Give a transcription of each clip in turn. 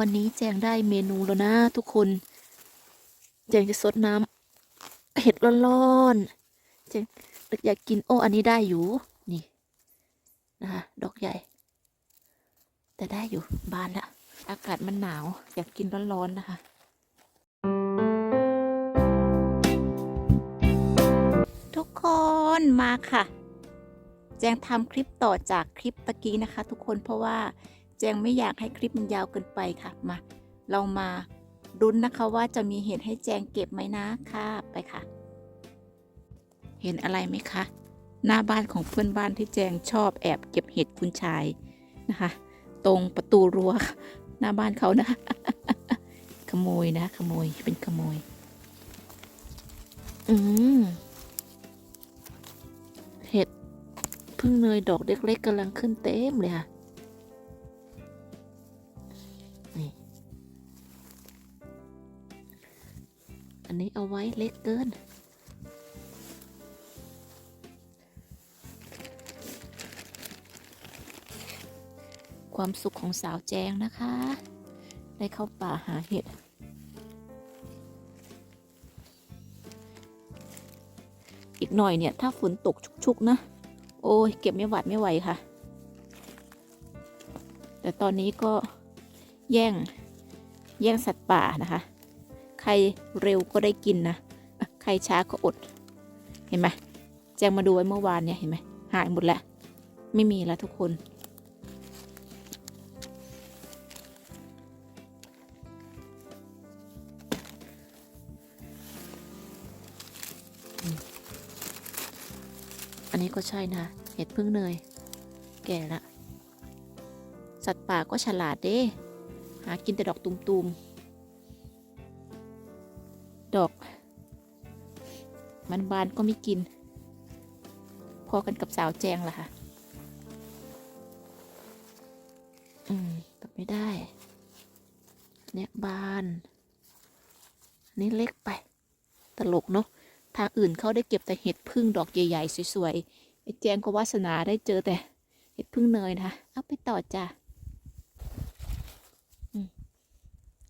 วันนี้แจงได้เมนูแล้วนะทุกคน แจงจะซดน้ำเห็ดร้อนๆแจงอยากกินโอ้อันนี้ได้อยู่ นี่นะคะดอกใหญ่ แต่ได้อยู่บานละอากาศมันหนาว อยากกินร้อนๆนะคะทุกคนมาค่ะ แจงทำคลิปต่อจากคลิปตะกี้นะคะ ทุกคนเพราะว่า แจงไม่อยากให้คลิปมันยาวเกินไปค่ะมา เรามารุ้นนะคะว่าจะมีเห็ดให้แจงเก็บไหมนะค่ะไปค่ะ เห็นอะไรไหมคะ หน้าบ้านของเพื่อนบ้านที่แจงชอบแอบเก็บเห็ดคุณชายนะคะ ตรงประตูรั้วหน้าบ้านเขานะ ขโมยนะ ขโมยเป็นขโมย อืมเห็ดพึ่งเนยดอกเล็กๆกำลังขึ้นเต็มเลยค่ะ อันนี้เอาไว้เล็กเกิน ความสุขของสาวแจงนะคะ ได้เข้าป่าหาเห็ด อีกหน่อยเนี่ย ถ้าฝนตกชุก ๆ นะ โอ้ย เก็บไม่หวัดไม่ไหวค่ะ แต่ตอนนี้ก็แย่ง แย่งสัตว์ป่านะคะ รเร็วก็ได้กินนะใครช้าก็อด เห็นไหมแจงมาดูไว้เมื่อวานเนี่ยเห็นไหมหายหมดแล้ว ไม่มีแล้วทุกคนอันนี้ก็ใช่นะ เห็ดพึ่งเนย แก่ละ สัตว์ป่าก็ฉลาดเด้ หากินแต่ดอกตุมๆ ดอก มันบานก็ไม่กิน พอกันกับสาวแจงล่ะค่ะ อืมตัดไม่ได้ เนี่ยบานนนี้เล็กไป ตลกเนาะ ทางอื่นเขาได้เก็บแต่เห็ดพึ่งดอกใหญ่ๆสวยๆ ไอ้แจงก็วาสนาได้เจอแต่เห็ดพึ่งเนยนะคะ เอาไปต่อจ้ะ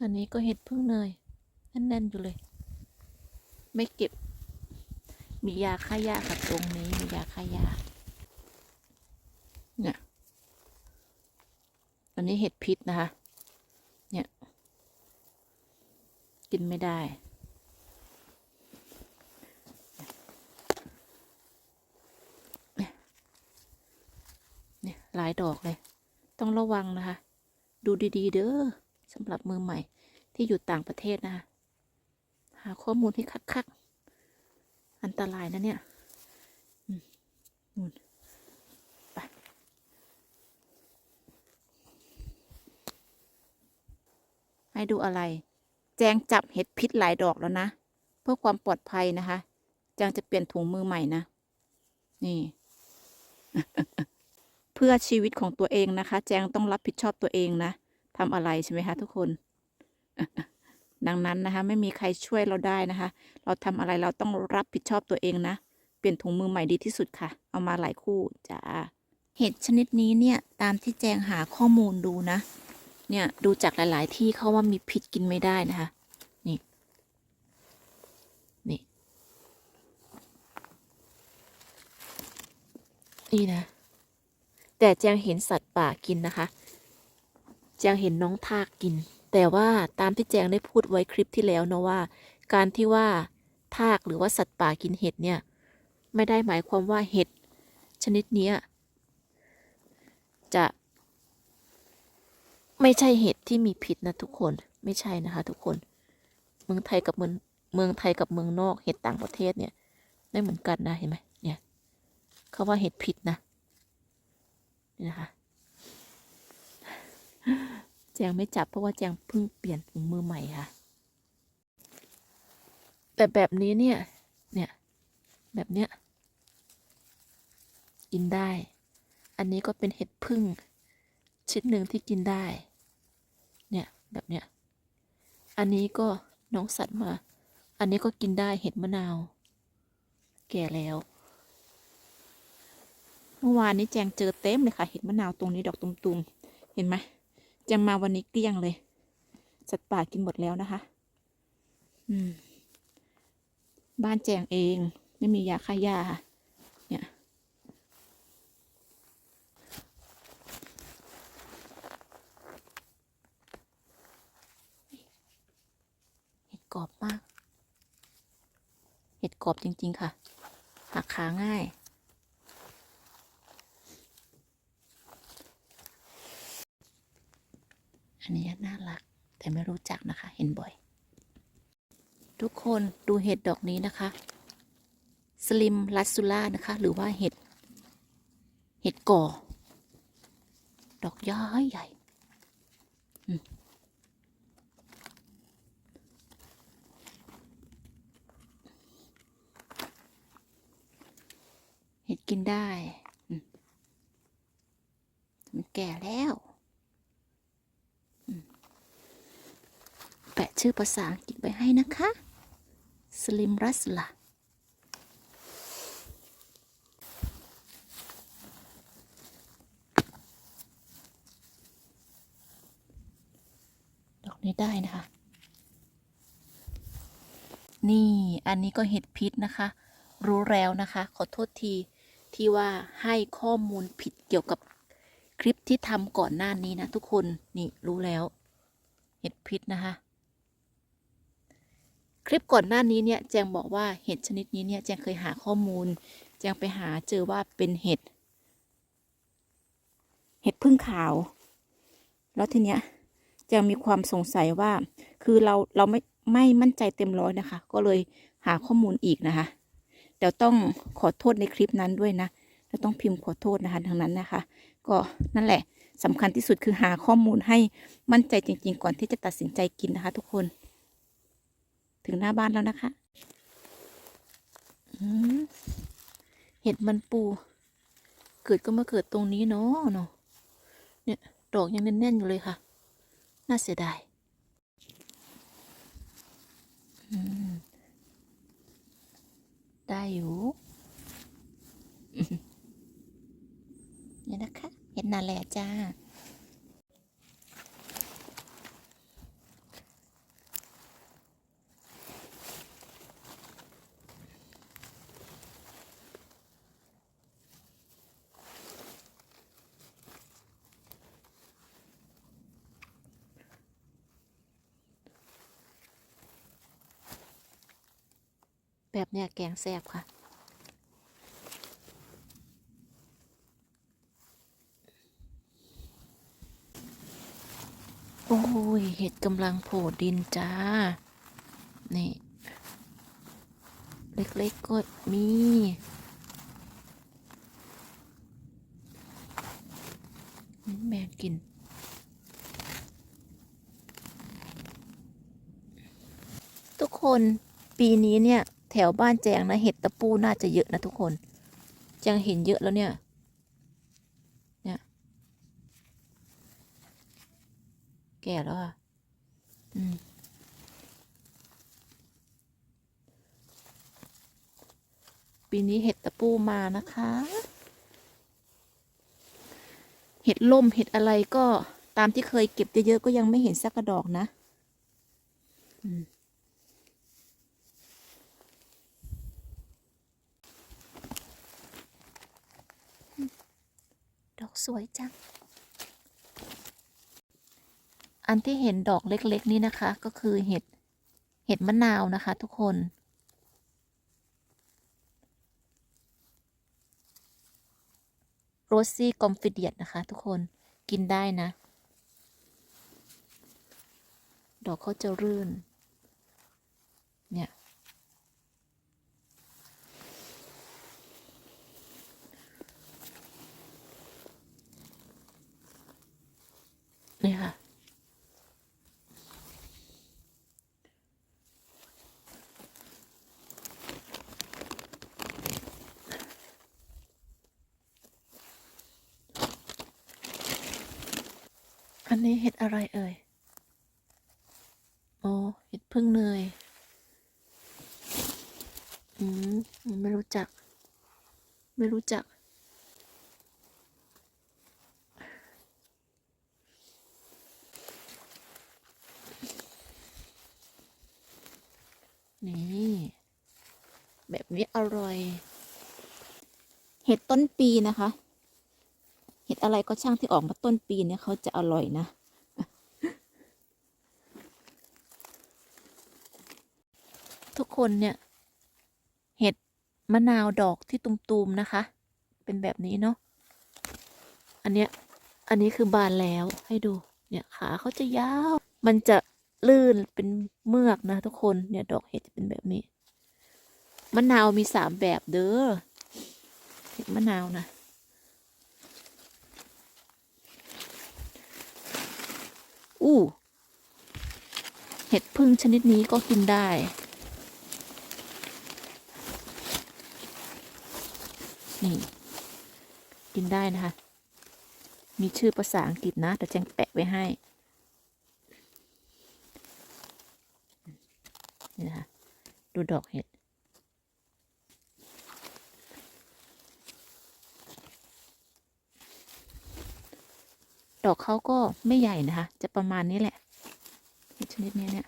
อันนี้ก็เห็ดพึ่งเนยแน่นๆอยู่เลย ไม่เก็บ มียาฆ่าหญ้าค่ะตรงนี้มียาฆ่าหญ้าเนี่ยอันนี้เห็ดพิษนะคะ เนี่ย กินไม่ได้ เนี่ยหลายดอกเลย ต้องระวังนะคะ ดูดีๆ เด้อสำหรับมือใหม่ที่อยู่ต่างประเทศนะคะาข้อมูลให้คักๆ อันตรายนะเนี่ยนู่นไปให้ดูอะไร แจงจับเห็ดพิษหลายดอกแล้วนะ เพื่อความปลอดภัยนะคะ แจงจะเปลี่ยนถุงมือใหม่นะ นี่ เพื่อชีวิตของตัวเองนะคะ แจงต้องรับผิดชอบตัวเองนะทำอะไรใช่ไหมคะทุกคน ดังนั้นนะคะ ไม่มีใครช่วยเราได้นะคะ เราทำอะไรเราต้องรับผิดชอบตัวเองนะ เปลี่ยนถุงมือใหม่ดีที่สุดค่ะ เอามาหลายคู่จ้าเห็ดชนิดนี้เนี่ยตามที่แจงหาข้อมูลดูนะ เนี่ยดูจากหลาย ๆ ที่เขาว่ามีพิษกินไม่ได้นะคะ นี่นี่นี่นะ แต่แจงเห็นสัตว์ป่ากินนะคะ แจงเห็นน้องทากกิน แต่ว่าตามที่แจงได้พูดไว้คลิปที่แล้วเนาะว่า การที่ว่าทากหรือว่าสัตว์ป่ากินเห็ดเนี่ย ไม่ได้หมายความว่าเห็ดชนิดนี้จะ ไม่ใช่เห็ดที่มีพิษนะทุกคนไม่ใช่นะคะ ทุกคน เมืองไทยกับเมืองเมืองไทยกับเมืองนอกเห็ดต่างประเทศเนี่ยไม่เหมือนกันนะเห็นไหมเนี่ยเขาว่าเห็ดพิษนะนี่นะคะ แจงไม่จับเพราะว่าแจงเพิ่งเปลี่ยนถุงมือใหม่ค่ะ แต่แบบนี้เนี่ย เนี่ย แบบเนี้ย กินได้ อันนี้ก็เป็นเห็ดพึ่งชิ้นหนึ่งที่กินได้ เนี่ย แบบเนี้ย อันนี้ก็น้องสัตว์มา อันนี้ก็กินได้เห็ดมะนาว แก่แล้ว เมื่อวานนี้แจงเจอเต็มเลยค่ะ เห็ดมะนาวตรงนี้ดอกตุ่มๆ เห็นไหม จงมาวันนี้เกลี้ยงเลย สัตว์ป่ากินหมดแล้วนะคะ อืม บ้านแจงเอง ไม่มียาฆ่าหญ้าเนี่ย เห็ดกรอบมาก เห็ดกรอบจริง ๆ ค่ะ หักขาง่าย อันนี้น่ารัก แต่ไม่รู้จักนะคะ เห็นบ่อย ทุกคนดูเห็ดดอกนี้นะคะ สลิมลัสซูล่านะคะ หรือว่าเห็ด เห็ดก่อ ดอกย้อยใหญ่เห็ดกินได้ มันแก่แล้วอืมแปะ ชื่อภาษาอังกฤษไปให้นะคะสลิมรัสละดอกนี้ได้นะคะ นี่อันนี้ก็เห็ดพิษนะคะ รู้แล้วนะคะ ขอโทษทีที่ว่าให้ข้อมูลผิดเกี่ยวกับคลิปที่ทำก่อนหน้านี้นะทุกคน นี่รู้แล้ว เห็ดพิษนะคะ คลิปก่อนหน้านี้เนี่ยแจงบอกว่าเห็ดชนิดนี้เนี่ยแจงเคยหาข้อมูล แจงไปหาเจอว่าเป็นเห็ด เห็ดพึ่งขาว แล้วทีเนี้ยจะมีความสงสัยว่า คือเราเราไม่ไม่มั่นใจเต็มร้อยนะคะ ก็เลยหาข้อมูลอีกนะคะเดี๋ยวต้องขอโทษในคลิปนั้นด้วยนะแล้วต้องพิมพ์ขอโทษนะคะทางนั้นนะคะ ก็นั่นแหละสำคัญที่สุดคือหาข้อมูลให้มั่นใจจริง ๆ ก่อนที่จะตัดสินใจกินนะคะ ทุกคน ถึงหน้าบ้านแล้วนะคะเห็ดมันปู เกิดก็มาเกิดตรงนี้เนาะเนาะเนี่ยดอกยังแน่นๆอยู่เลยค่ะ น่าเสียดายได้อยู่เนี่ยนะคะ เห็นนาแหละจ้า แบบเนี้ยแกงแซ่บค่ะ โอ้ย เห็ดกำลังโผล่ดินจ้า นี่ เล็กๆก็มีนี่แมงกินทุกคนปีนี้เนี่ย ถวบ้านแจงนะ เห็ดตะปูน่าจะเยอะนะทุกคนแจงเห็นเยอะแล้วเนี่ย เนี่ย แก่แล้วอะ อืมปีนี้เห็ดตะปูมานะคะ เห็ดล่มเห็ดอะไรก็ตามที่เคยเก็บเยอะๆก็ยังไม่เห็นสักกระดอกนะ อืม ดอก สวยจัง อันที่เห็นดอกเล็กๆ นี่นะคะ ก็คือเห็ด เห็ดมะนาวนะคะ ทุกคน โรซี่กอมฟิเดียตนะคะ ทุกคน กินได้นะ ดอกเขาจะรื่น เนี่ย นี่ค่ะ อันนี้เห็ดอะไรเอ่ยอ๋อเห็ดพึ่งเนยอืม ไม่รู้จัก ไม่รู้จัก นี่ แบบนี้อร่อย เห็ดต้นปีนะคะ เห็ดอะไรก็ช่างที่ออกมาต้นปีเนี่ยเขาจะอร่อยนะ ทุกคนเนี่ย เห็ดมะนาวดอกที่ตุมๆนะคะ เป็นแบบนี้เนาะ อันเนี้ย อันนี้คือบานแล้วให้ดู เนี่ยขาเขาจะยาว มันจะ ลื่นเป็นเมือกนะทุกคนเนี่ยดอกเห็ดจะเป็นแบบนี้มะนาวมีสามแบบเด้อเห็ดมะนาวนะอู้เห็ดพึ่งชนิดนี้ก็กินได้ นี่ กินได้นะคะ มีชื่อภาษาอังกฤษนะ แต่แจงแปะไว้ให้ นี่นะคะ ดูดอกเห็ด ดอกเขาก็ไม่ใหญ่นะคะ จะประมาณนี้แหละเห็ดชนิดนี้เนี่ย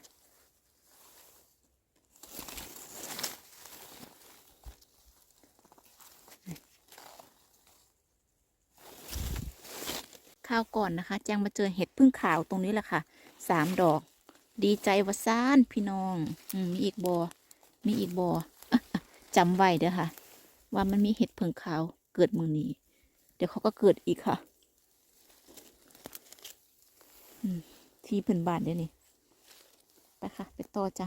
ข้าวก่อนนะคะแจงมาเจอเห็ดพึ่งขาวตรงนี้แหละค่ะสามดอก ดีใจวะซ่านพี่น้องอมมีอีกบอมีอีกบอจำไว้เด้อค่ะ ว่ามันมีเห็ดพึ่งขาวเกิดมือนี้ เดี๋ยวเขาก็เกิดอีกค่ะที่เพิ่นบ้านเดี๋ยวนี้ไปค่ะ ไปต่อจ้ะ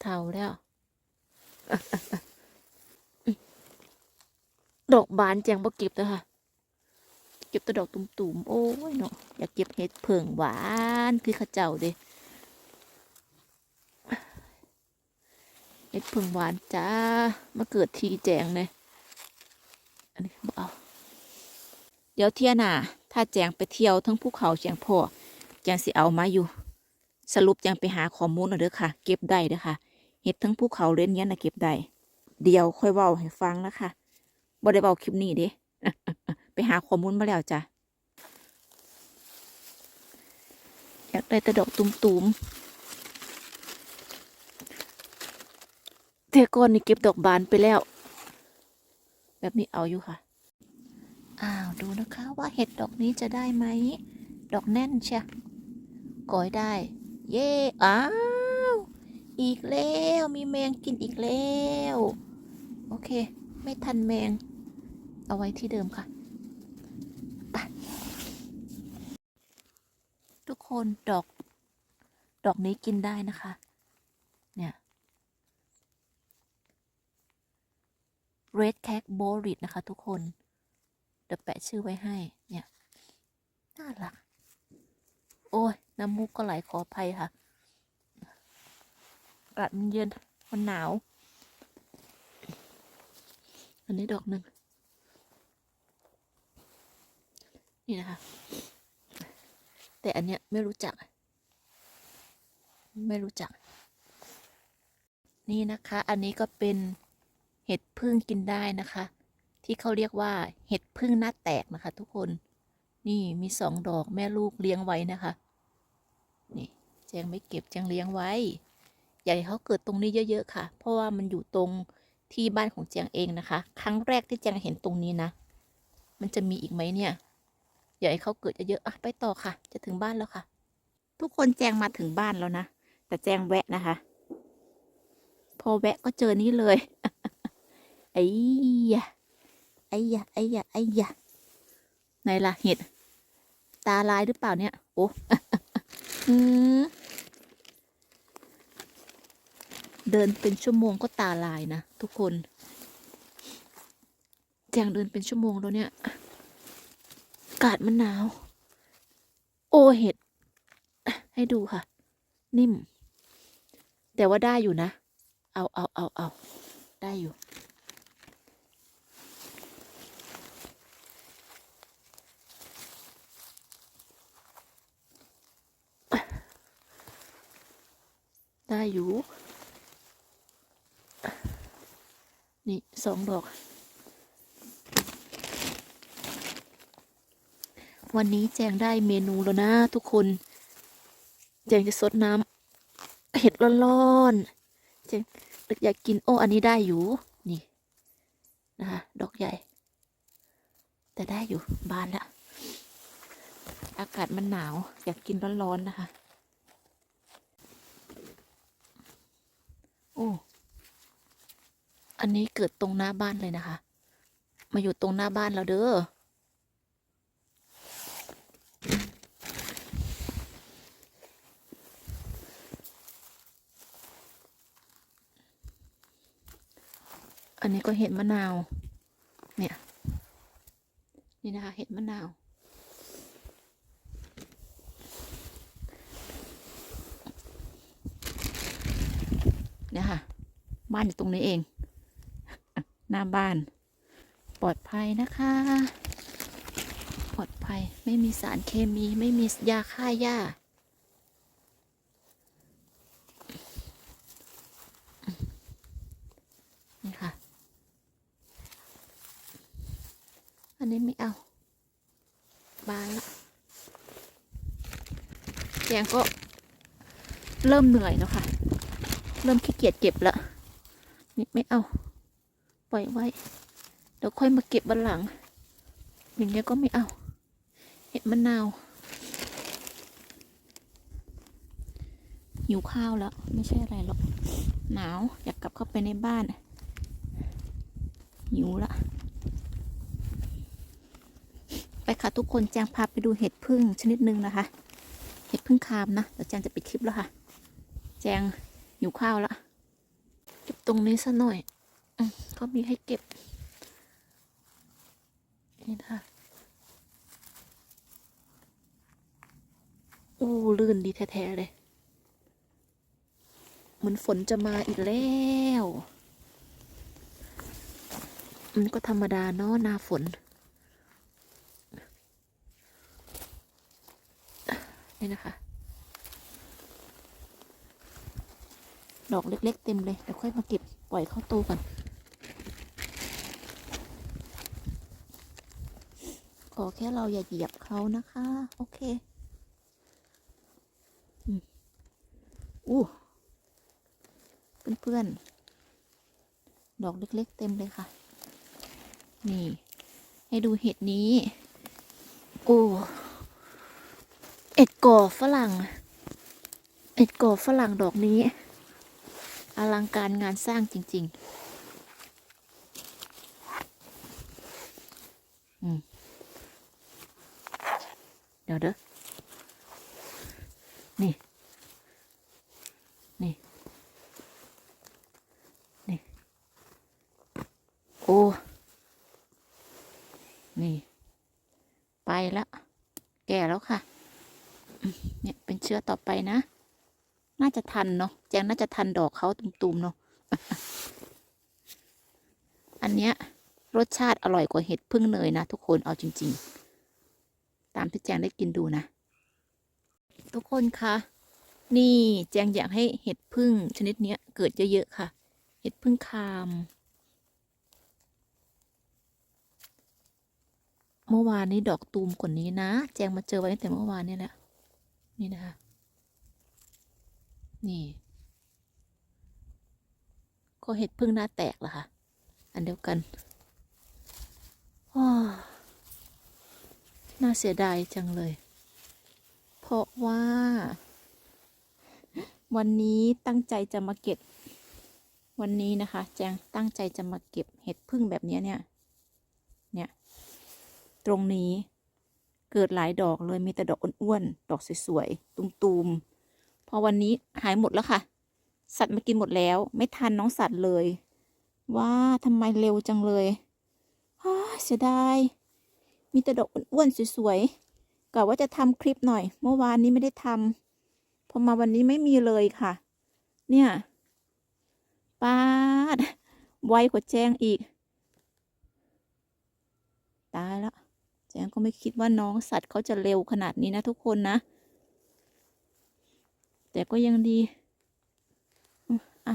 เท่าแล้ว ดอกบานแจงบ่เก็บเลยค่ะ เก็บแต่ดอกตุ่มๆ โอ้ยเนาะอยากเก็บเห็ดเผิงหวานคือข้าเจ้าเด้เห็ดเผิงหวานจ้า มาเกิดทีแจงเลยอันนี้บ่เอาเดี๋ยวเที่ยน่ะ ถ้าแจงไปเที่ยวทั้งภูเขาแจงพ่อแจงสิเอามาอยู่ สรุปแจงไปหาข้อมูลเอาเด้อค่ะ เก็บได้เด้อค่ะ เห็ดทั้งภูเขาเล่นเนี้ยนะเก็บได้ เดี๋ยวค่อยเว้าให้ฟังนะคะ บ่ได้เว้าคลิปนี้เด้ไปหาข้อมูลมาแล้วจ้ะ อยากได้แต่ดอกตุ่มๆแต่ก่อนนี่เก็บดอกบานไปแล้ว แบบนี้เอาอยู่ค่ะ อ้าวดูนะคะว่าเห็ดดอกนี้จะได้ไหม ดอกแน่นเชียก่อยได้ เย่อ้าว อีกแล้ว มีแมงกินอีกแล้ว โอเค ไม่ทันแมง เอาไว้ที่เดิมค่ะไปทุกคนดอก ดอกนี้กินได้นะคะ เนี่ย red cat b o r i t นะคะ ทุกคน เดี๋ยวแปะชื่อไว้ให้ เนี่ย น่ารัก โอ้ย น้ำมูกก็ไหลขออภัยค่ะอากาศมันเย็นมันหนาว อันนี้ดอกหนึ่ง นี่นะคะ แต่อันเนี้ยไม่รู้จัก ไม่รู้จัก นี่นะคะ อันนี้ก็เป็นเห็ดพึ่งกินได้นะคะ ที่เขาเรียกว่า เห็ดพึ่งหน้าแตกนะคะ ทุกคน นี่มีสองดอกแม่ลูกเลี้ยงไว้นะคะ นี่แจงไม่เก็บแจงเลี้ยงไว้อยากให้เขาเกิดตรงนี้เยอะๆค่ะ เพราะว่ามันอยู่ตรงที่บ้านของแจงเองนะคะ ครั้งแรกที่แจงเห็นตรงนี้นะ มันจะมีอีกไหมเนี่ย อยาให้เขาเกิดเยอะๆอะไปต่อค่ะ จะถึงบ้านแล้วค่ะ ทุกคนแจงมาถึงบ้านแล้วนะ แต่แจงแวะนะคะ พอแวะก็เจอนี่เลย ไอ้ยะไอ้ยะไอ้ยะไอ้ยะไหนล่ะเห็ด ตาลายหรือเปล่าเนี่ย โอ้อืมเดินเป็นชั่วโมงก็ตาลายนะทุกคน แจงเดินเป็นชั่วโมงแล้วเนี่ย กาศมันหนาว โอ้เห็ด ให้ดูค่ะ นิ่ม แต่ว่าได้อยู่นะ เอาเอาเอาเอาได้อยู่ ได้อยู่ นี่สองดอก วันนี้แจงได้เมนูแล้วนะทุกคน แจงจะซดน้ำเห็ดร้อนๆแจงอยากกินโอ้อันนี้ได้อยู่ นี่นะคะดอกใหญ่ แต่ได้อยู่บานละอากาศมันหนาว อยากกินร้อนๆนะคะ โอ้ อันนี้เกิดตรงหน้าบ้านเลยนะคะ มาอยู่ตรงหน้าบ้านเราเด้อ อันนี้ก็เห็ดมะนาว เนี่ย นี่นะคะ เห็ดมะนาว เนี่ยค่ะ บ้านอยู่ตรงนี้เอง หน้าบ้าน ปลอดภัยนะคะ ปลอดภัย ไม่มีสารเคมี ไม่มียาฆ่าหญ้า นี่ค่ะ อันนี้ไม่เอา บานละแจงก็เริ่มเหนื่อยแล้วค่ะ เริ่มขี้เกียจเก็บละนี่ไม่เอา ปล่อยไว้ เดี๋ยวค่อยมาเก็บวันหลัง อย่างเงี้ยก็ไม่เอา เห็ดมะนาว หิวข้าวแล้ว ไม่ใช่อะไรหรอก หนาว อยากกลับเข้าไปในบ้าน หิวละ ไปค่ะทุกคนแจงพาไปดูเห็ดพึ่งชนิดหนึ่งนะคะ เห็ดพึ่งคามนะเดี๋ยวแจงจะปิดคลิปแล้วค่ะ แจงหิวข้าวละเก็บตรงนี้ซะหน่อยอเขามีให้เก็บ นี่นะคะอู้ลื่นดีแท้ๆเลย เหมือนฝนจะมาอีกแล้ว มันก็ธรรมดาเนาะหน้าฝน นี่นะคะ ดอกเล็ก ๆ เต็มเลยเดี๋ยวค่อยมาเก็บปล่อยเข้าตู้ก่อน ขอแค่เราอย่าเหยียบเขานะคะ โอเคอืมอู้เพื่อนๆ ดอกเล็ก ๆ เต็มเลยค่ะ นี่ ให้ดูเห็ดนี้ โอ้ เอ็ดก่อฝรั่งเอ็ดก่อฝรั่งดอกนี้ อลังการงานสร้างจริง ๆ เดี๋ยวเด้อนี่ นี่ โอ้ นี่ ไปแล้ว แก่แล้วค่ะ เนี่ยเป็นเชื้อต่อไปนะ น่าจะ ทันเนาะแจงน่าจะทันดอกเขาตุ่มๆเนาะอันเนี้ยรสชาติอร่อยกว่าเห็ดพึ่งเนยนะทุกคนเอาจริง ๆ ตามที่แจงได้กินดูนะ ทุกคนคะนี่แจงอยากให้เห็ดพึ่งชนิดเนี้ยเกิดเยอะๆค่ะ เห็ดพึ่งคาม เมื่อวานนี้ดอกตูมกว่านี้นะ แจงมาเจอไว้ตั้งแต่เมื่อวานนี่แหละนี่นะคะ นี่ ก็เห็ดพึ่งหน้าแตกเหรอคะ อันเดียวกันอ้อน่าเสียดายจังเลย เพราะว่า วันนี้ตั้งใจจะมาเก็บ วันนี้นะคะ แจงตั้งใจจะมาเก็บเห็ดพึ่งแบบนี้เนี่ย เนี่ย ตรงนี้เกิดหลายดอกเลยมีแต่ดอกอ้วนๆ ดอกสวยๆ ตุมๆ พอวันนี้หายหมดแล้วค่ะ สัตว์มากินหมดแล้ว ไม่ทันน้องสัตว์เลย ว่าทำไมเร็วจังเลยเสียดายมีแต่ดอกอ้วนๆสวยๆกะว่าจะทำคลิปหน่อย เมื่อวานนี้ไม่ได้ทำพอมาวันนี้ไม่มีเลยค่ะ เนี่ยปาดไวกว่าแจ้งอีก ตายแล้วแจงก็ไม่คิดว่าน้องสัตว์เขาจะเร็วขนาดนี้นะทุกคนนะ แต่ก็ยังดีอะ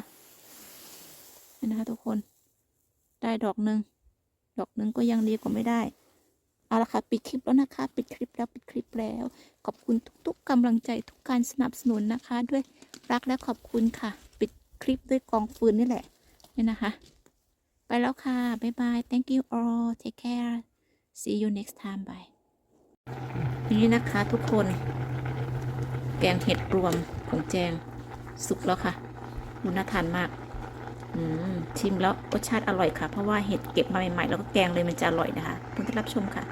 นี่นะคะทุกคน ได้ดอกหนึ่ง ดอกหนึ่งก็ยังดีกว่าไม่ได้ เอาละค่ะปิดคลิปแล้วนะคะ ปิดคลิปแล้วปิดคลิปแล้ว ขอบคุณทุกๆกำลังใจทุกการสนับสนุนนะคะ ด้วยรักและขอบคุณค่ะ ปิดคลิปด้วยกองฟืนนี่แหละนี่นะคะ ไปแล้วค่ะ บ๊ายบาย thank you all take care see you next time bye นี่นะคะทุกคน แกงเห็ดรวมของแจงสุกแล้วค่ะดูน่าทานมากมชิมแล้วรสชาติอร่อยค่ะ เพราะว่าเห็ดเก็บมาใหม่ๆ แล้วก็แกงเลยมันจะอร่อยนะคะคุณที่รับชมค่ะ